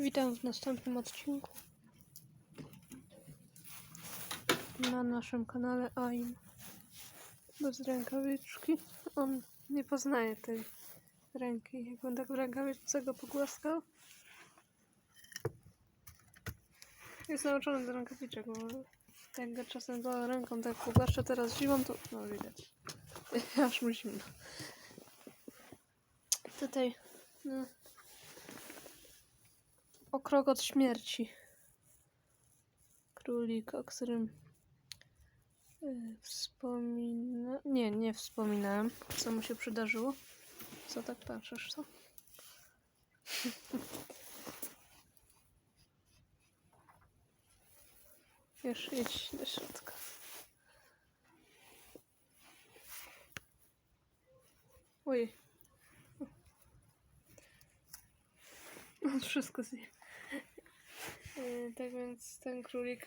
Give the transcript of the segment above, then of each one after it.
Witam w następnym odcinku na naszym kanale AIM bez rękawiczki. On nie poznaje tej ręki. Jakbym tak w rękawiczce go pogłaskał. Jest nauczony do rękawiczek, bo jak go czasem go ręką tak pogłaszczę teraz zimą, to no widać. Aż mu zimno. Tutaj no, o krok od śmierci. Królik, o którym y, wspomina... Nie, nie wspominałem, co mu się przydarzyło. Co tak patrzysz, co? Już idź do środka. On wszystko zje. Tak więc ten królik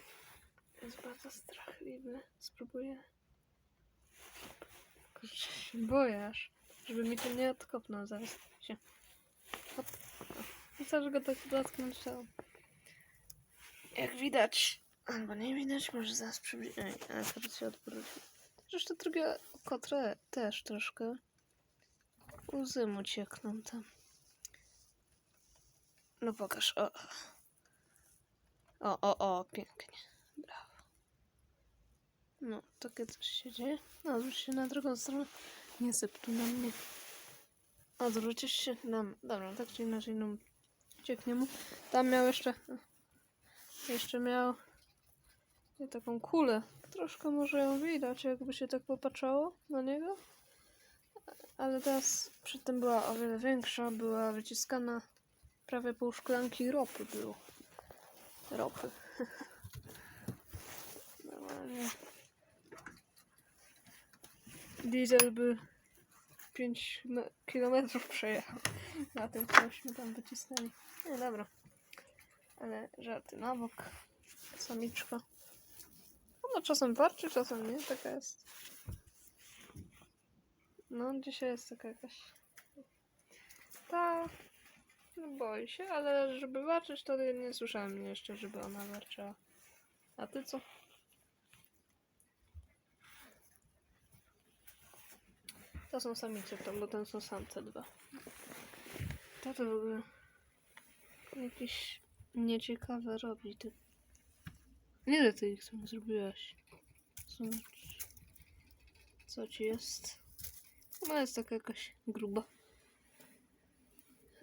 jest bardzo strachliwy. Spróbuję. Kurczę, się boję żeby mi to nie odkopnął zaraz. Się. Hop. I że go tak dotknąć chciałam. Jak widać, albo nie widać, może zaraz przybliżyć. Ale teraz się odwrócił. Zresztą drugie oko też troszkę. Łzy mu ciekną tam. No pokaż, o. O, o, o, pięknie. Brawo. No, takie coś się dzieje. No, odwróć się na drugą stronę. Nie syp tu na mnie. Odwrócisz się na. Dobra, tak czy inaczej, no, cieknie mu. Tam miał jeszcze, jeszcze miał taką kulę. Troszkę może ją widać, jakby się tak popatrzało na niego. Ale teraz przy tym była o wiele większa, była wyciskana prawie pół szklanki ropy było. Ropy. Normalnie. Diesel by 5 kilometrów przejechał na tym, cośmy tam wycisnęli. Nie, dobra. Ale żarty na bok. Samiczka. Ona czasem warczy, czasem nie. Taka jest. No, dzisiaj jest taka jakaś... Ta... No boi się, ale żeby walczyć, to nie słyszałem jeszcze, żeby ona walczyła. A ty co? To są samice, to, bo ten są samce dwa. To to w ogóle jakieś nieciekawe robi ty. Ile ty ich tam zrobiłaś? Co ci jest? Ona jest taka jakaś gruba.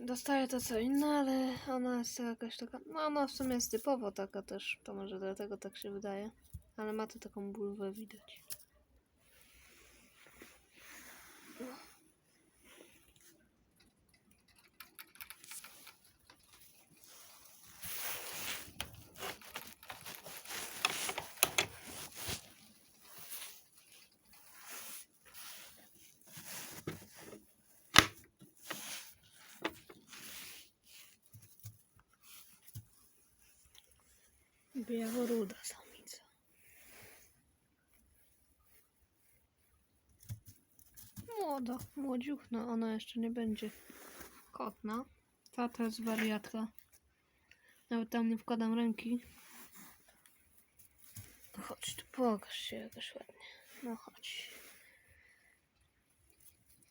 Dostaje to co inne, ale ona jest jakaś taka. No ona w sumie jest typowo taka też. To może dlatego tak się wydaje. Ale ma tu taką bulwę widać. Białoruda samica. Młoda, młodziuchna. Ona jeszcze nie będzie kotna. Ta to jest wariatka. Nawet tam nie wkładam ręki. Chodź tu, pokaż się jakoś ładnie. No chodź.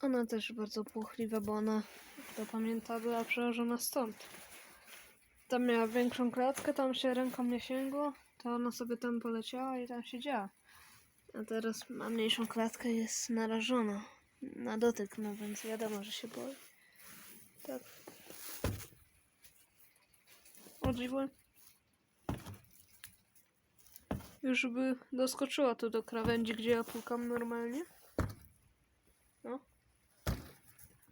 Ona też bardzo płochliwa, bo ona, kto pamięta, była przełożona stąd. Tam miała większą klatkę, tam się ręką nie sięgło, to ona sobie tam poleciała i tam siedziała. A teraz ma mniejszą klatkę jest narażona na dotyk, no więc wiadomo, że się boi. Tak. O dziwo. Już by doskoczyła tu do krawędzi, gdzie ja pukam normalnie. No.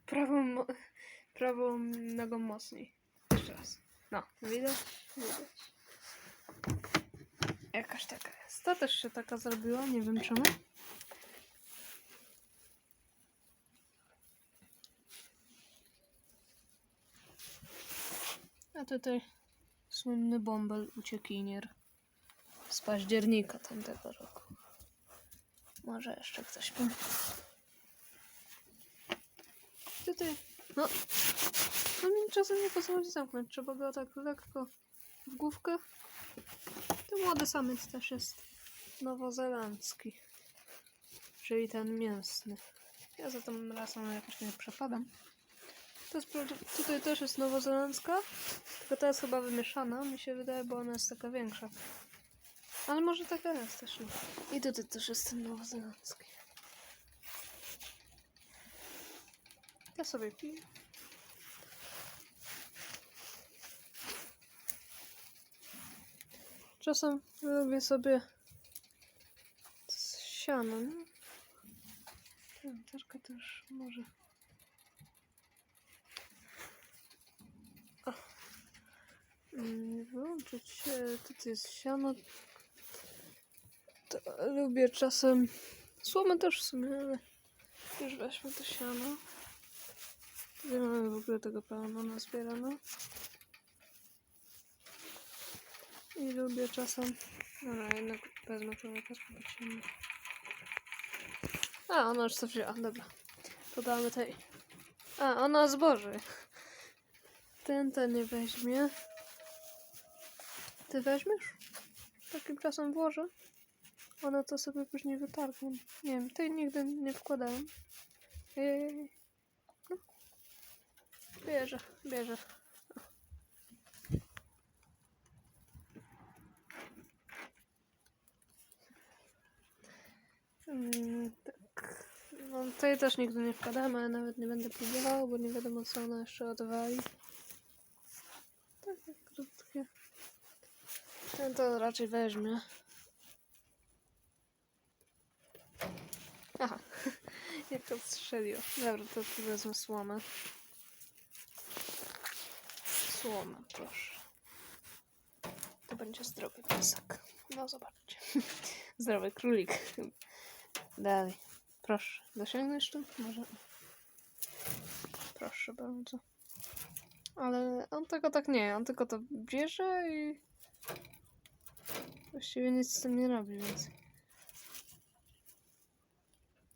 Prawą, prawą nogą mocniej. Jeszcze raz. No, widać? Widać. Jakaś taka jest. Ta też się taka zrobiła, nie wiem czemu. A tutaj słynny bąbel uciekinier z października tamtego roku. Może jeszcze ktoś pamięta. Tutaj, no, No mi czasem nie pozwoli zamknąć. Trzeba go tak lekko w główkę. Ten młody samiec też jest nowozelandzki. Czyli ten mięsny. Ja za tą rasą jakoś nie przepadam. To jest, tutaj też jest nowozelandzka, tylko ta jest chyba wymieszana, mi się wydaje, bo ona jest taka większa. Ale może taka jest też. I tutaj też jest ten nowozelandzki. Ja sobie piję. Czasem lubię sobie z siano, nie? Latarka też może. O. Mm, Wyłączyć e, tutaj jest siano. To lubię czasem słomę też w sumie, ale już weźmy to siano. Nie mamy w ogóle tego pełno nazbierane. I lubię czasem. Dobra, jednak wezmę latarkę, bo ciemno. A, ona już to wzięła, dobra. Podamy tej. A, ona zboży. Ten, ten nie weźmie. Ty weźmiesz? Takim czasem włożę. Ona to sobie później wytargnie. Nie wiem, tej nigdy nie wkładałem. Ej. No. Bierze, bierze. Mm, tak. No, tej też nigdy nie wkładałem, ale nawet nie będę próbował, bo nie wiadomo co ona jeszcze odwali. Takie krótkie. Ten to raczej weźmie. Aha, jak to strzeliło. Dobra, to tu wezmę słomę. Słomę, proszę. To będzie zdrowy piesek. No zobaczcie. Zdrowy królik. Dalej. Proszę. Dosięgniesz tu? Może. Proszę bardzo. Ale on tego tak nie, on tylko to bierze i właściwie nic z tym nie robi, więc.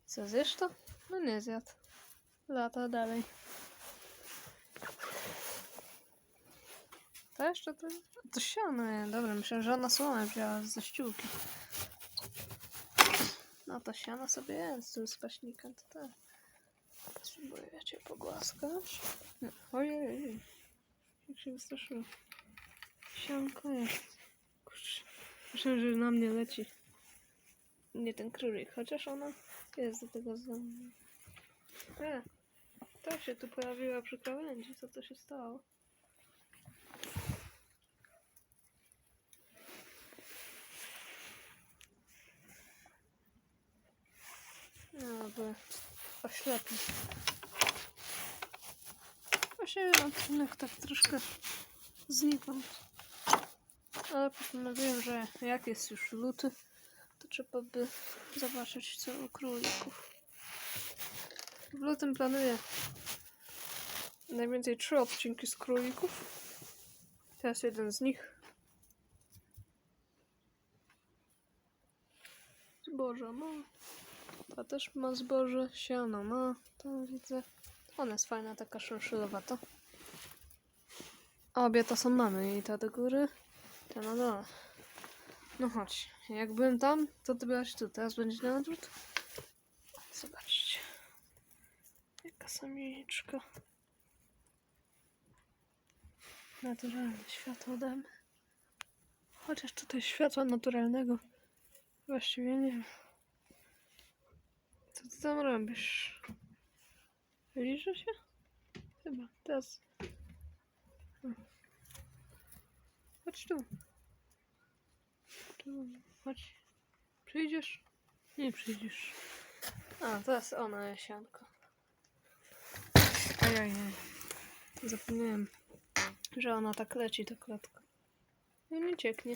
Co, zjesz to? No nie zjadł. Lata dalej. To jeszcze to? To siano, nie? Dobra, myślę, że ona słomę wzięła ze ściółki. No to siano sobie jest z tym spaśnikiem, to tak. Spróbuję cię pogłaskać. No, ojej, jak się wystraszyło. Sianko jest. Kurczę, myślę, że na mnie leci. Nie ten królik, chociaż ona jest do tego za... E, to się tu pojawiła przy krawędzi, co to się stało? No, by oślepić. Właśnie odcinek tak troszkę znikąd. Ale postanowiłem, że jak jest już luty, to trzeba by zobaczyć co u królików. W lutym planuję najwięcej trzy odcinki z królików. Teraz jeden z nich. Zboża ma. Ta też ma zboże, siano ma, to widzę. Ona jest fajna, taka szynszylowa to. Obie to są mamy i ta do góry, ta na dole. No chodź, jak byłem tam, to ty byłaś tu, teraz będzie na odwrót. Zobaczcie. Jaka samiczka. Naturalne światło damy. Chociaż tutaj światła naturalnego właściwie nie wiem. Co tam robisz? Liczy się? Chyba. Teraz. Chodź tu. Tu. Chodź. Przyjdziesz? Nie przyjdziesz. A, teraz ona, Jasianko. Ajajaj. Zapomniałem, że ona tak leci, ta klatka. No nie cieknie.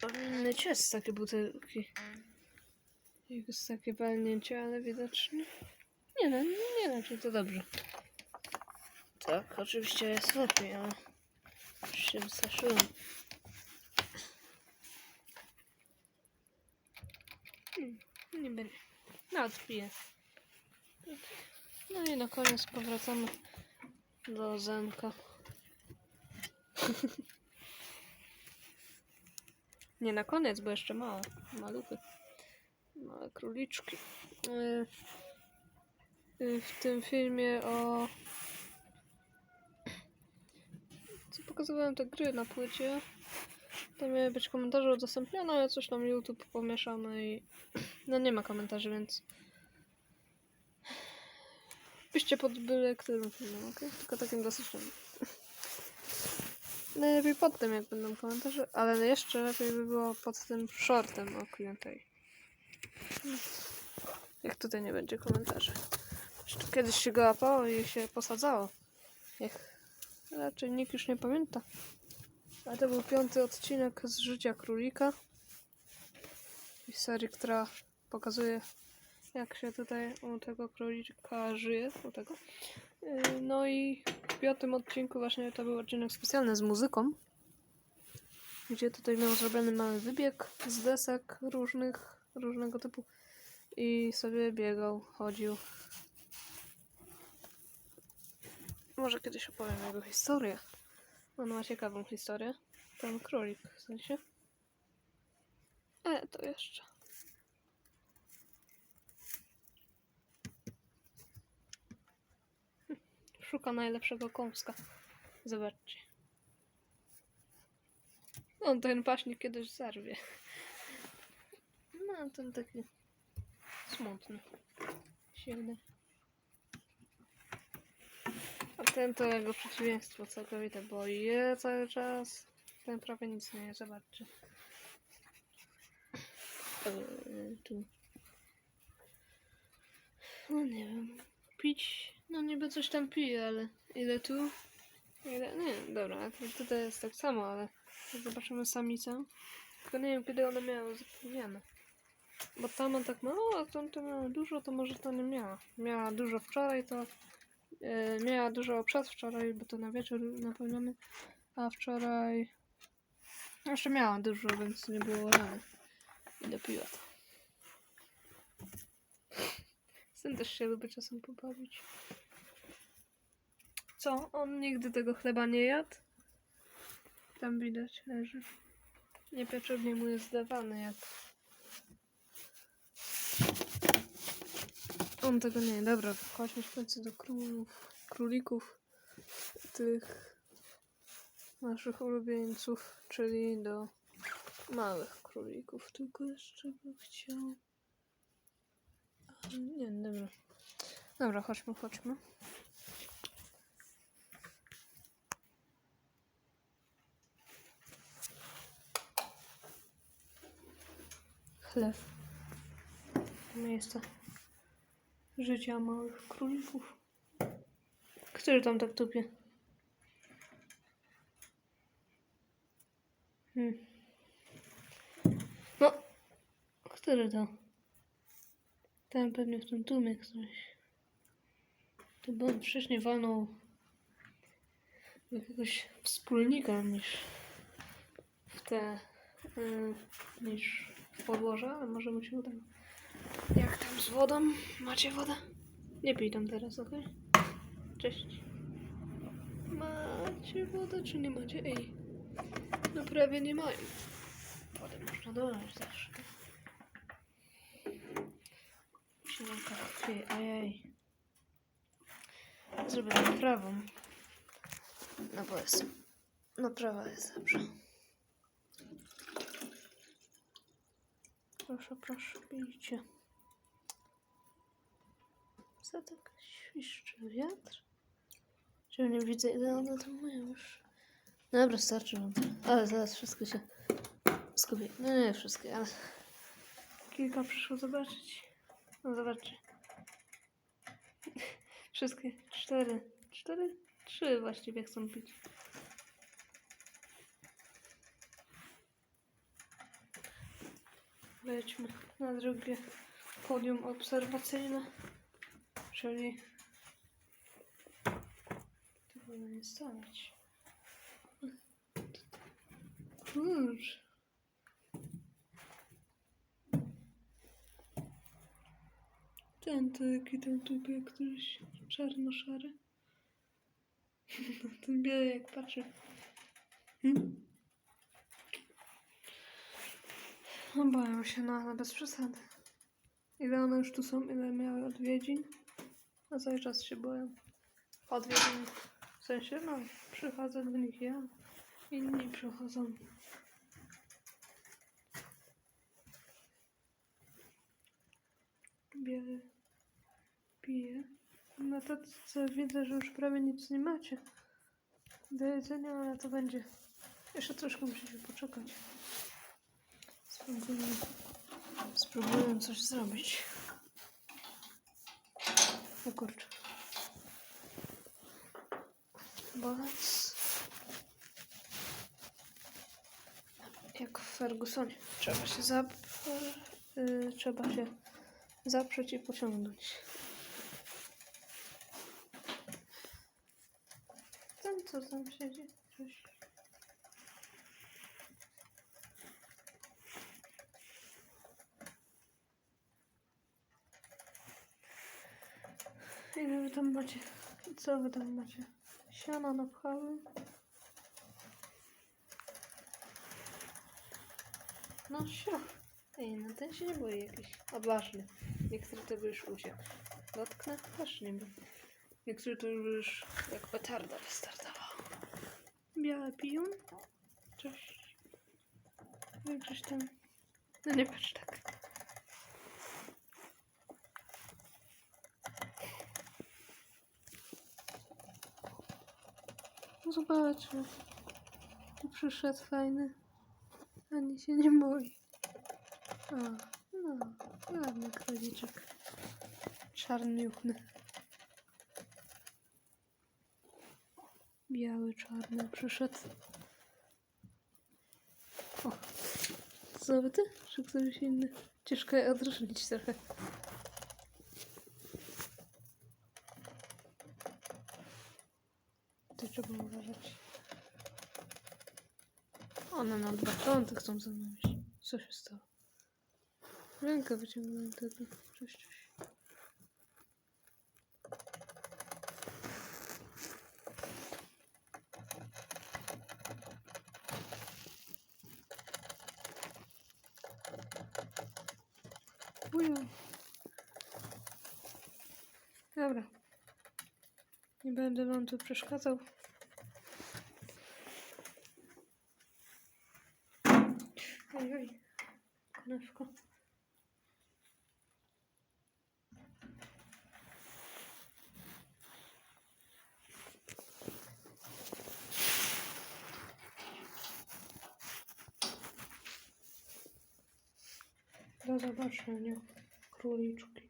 Powinny ciec takie butelki. Jest takie walnięcie, ale widocznie. Nie no, nie leci to dobrze. Tak, oczywiście jest lepiej, ale już się wystraszyłem. Hmm, nie będzie. No, odpiję. No i na koniec powracamy do Zenka. Nie na koniec, bo jeszcze małe. Maluchy. Małe króliczki. Y, y, W tym filmie o... Co pokazywałem te gry na płycie. To miały być komentarze udostępnione, ale coś tam YouTube pomieszamy i... No nie ma komentarzy, więc... Piszcie pod byle którym filmem, ok? Tylko takim dosyć tam. Najlepiej pod tym, jak będą komentarze, ale jeszcze lepiej by było pod tym shortem o klientej. Jak tutaj nie będzie komentarzy. Kiedyś się go łapało i się posadzało. Jak raczej nikt już nie pamięta. Ale to był piąty odcinek z życia królika. I serii, która pokazuje jak się tutaj u tego królika żyje, u tego. Yy, No i w piątym odcinku właśnie to był odcinek specjalny z muzyką, gdzie tutaj miał zrobiony mały wybieg z desek różnych, różnego typu i sobie biegał, chodził. Może kiedyś opowiem jego historię. On ma ciekawą historię. Ten królik w sensie. Ale to jeszcze. Szuka najlepszego kąska. Zobaczcie. On ten paśnik kiedyś zarwie. No, ten taki smutny. Wydaje. A ten to jego przeciwieństwo całkowite, bo je cały czas. Ten prawie nic nie je, zobaczcie. Eee, tu. No nie wiem. Pić. No niby coś tam pije, ale ile tu? Ile? Nie, dobra, to tutaj jest tak samo, ale zobaczymy samicę. Tylko nie wiem kiedy one miały zapomniane. Bo ta ma tak mało, a tamte miały dużo, to może ta nie miała. Miała dużo wczoraj, to e, miała dużo przedwczoraj, bo to na wieczór napełniamy, a wczoraj jeszcze miała dużo, więc nie było rany. I dopiła to. Tym też się lubię czasem pobawić. Co? On nigdy tego chleba nie jadł? Tam widać, leży. Niepotrzebnie mu jest dawany, jak... On tego nie... Dobra, chodźmy w końcu do królów, królików, tych naszych ulubieńców, czyli do małych królików. Tylko jeszcze bym chciał... Nie, dobra. Dobra, chodźmy, chodźmy. Chleb. Miejsce życia małych królików. Który tam tak tupie? Hmm. No, który to? Ten pewnie w tym tłumie ktoś. To by wcześniej walnął jakiegoś wspólnika niż w te y, niż w podłoże, ale może mu się uda. Jak tam z wodą? Macie wodę? Nie pij tam teraz, okej? Cześć. Macie wodę czy nie macie? Ej. No prawie nie mają. Wodę można dolać zawsze. Siłka krwi, ajaj. Zrobię prawą. No bo jest. No prawa jest dobrze. Proszę, proszę, pijcie. Co tak świszczy wiatr? Czy nie widzę ile one tam mają już? Dobra, starczy wam. Ale zaraz wszystko się skupi. No nie wszystkie, ale kilka przyszło zobaczyć. No zobaczcie. Wszystkie cztery. Cztery? Trzy właściwie chcą pić. Wejdźmy na drugie podium obserwacyjne, czyli tu powinien stać. Kurcz. Ten to jaki tam tu jak któryś czarno-szary. ten biały jak patrzy. Hmm? No się, no ale bez przesady. Ile one już tu są, ile miały odwiedzin? No cały czas się boją. Odwiedzin w sensie, no przychodzę do nich ja, inni przychodzą. Biały pije. No to co widzę, że już prawie nic nie macie do jedzenia, ale to będzie. Jeszcze troszkę musicie poczekać. Spróbuję, spróbuję coś zrobić. O kurczę. Bolec. Jak w Fergusonie. Trzeba się zap... Yy, trzeba się zaprzeć i pociągnąć. Ten co tam siedzi? Coś. Ile wy tam macie? Co wy tam macie? Siano napchały? No sio. Ej, no ten się nie boi jakiś odważny. Niektórzy tego już uciekł. Dotknę? Też nie wiem. To już jak petarda wystartował. Białe piją? Coś. Większość tam. No nie patrz tak. No Zobaczmy. Tu przyszedł fajny. Ani się nie boi. O, no, ładny króliczek. Czarniuchny. Biały, czarny przyszedł. O, co ty? Czy ktoś inny? Ciężko je odróżnić trochę. To trzeba uważać. One na dwa fronty chcą iść. Co się stało? Rękę wyciągnąłem tego. Coś, coś. Ujo. Dobra. Nie będę wam tu przeszkadzał. Oj, oj. Konewko. Do zobaczenia, króliczki.